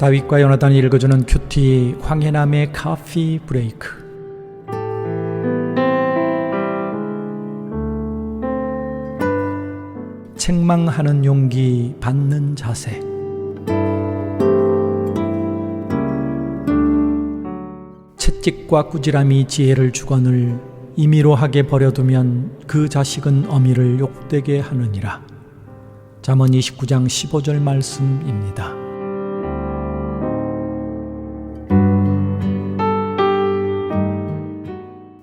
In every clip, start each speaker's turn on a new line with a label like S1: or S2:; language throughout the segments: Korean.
S1: 다윗과 요나단이 읽어주는 큐티 황해남의 카피 브레이크 책망하는 용기 받는 자세 채찍과 꾸지람이 지혜를 주거늘 임의로 하게 버려두면 그 자식은 어미를 욕되게 하느니라. 잠언 29장 15절 말씀입니다.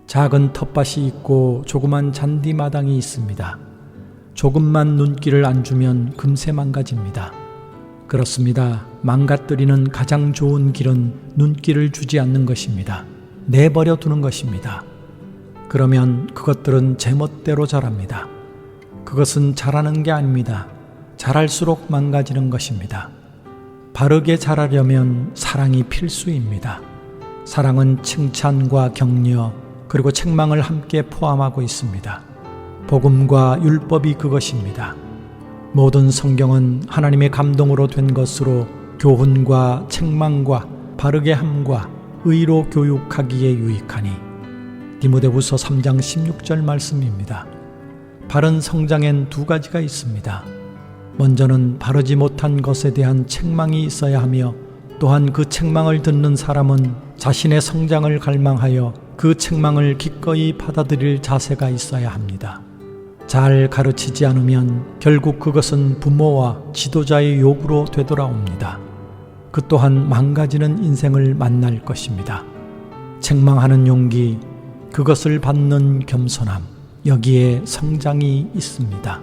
S1: 작은 텃밭이 있고 조그만 잔디마당이 있습니다. 조금만 눈길을 안 주면 금세 망가집니다. 그렇습니다. 망가뜨리는 가장 좋은 길은 눈길을 주지 않는 것입니다. 내버려 두는 것입니다. 그러면 그것들은 제멋대로 자랍니다. 그것은 자라는 게 아닙니다. 자랄수록 망가지는 것입니다. 바르게 자라려면 사랑이 필수입니다. 사랑은 칭찬과 격려 그리고 책망을 함께 포함하고 있습니다. 복음과 율법이 그것입니다. 모든 성경은 하나님의 감동으로 된 것으로 교훈과 책망과 바르게 함과 의로 교육하기에 유익하니 디모데후서 3장 16절 말씀입니다. 바른 성장엔 두 가지가 있습니다. 먼저는 바르지 못한 것에 대한 책망이 있어야 하며 또한 그 책망을 듣는 사람은 자신의 성장을 갈망하여 그 책망을 기꺼이 받아들일 자세가 있어야 합니다. 잘 가르치지 않으면 결국 그것은 부모와 지도자의 욕으로 되돌아옵니다. 그 또한 망가지는 인생을 만날 것입니다. 책망하는 용기, 그것을 받는 겸손함, 여기에 성장이 있습니다.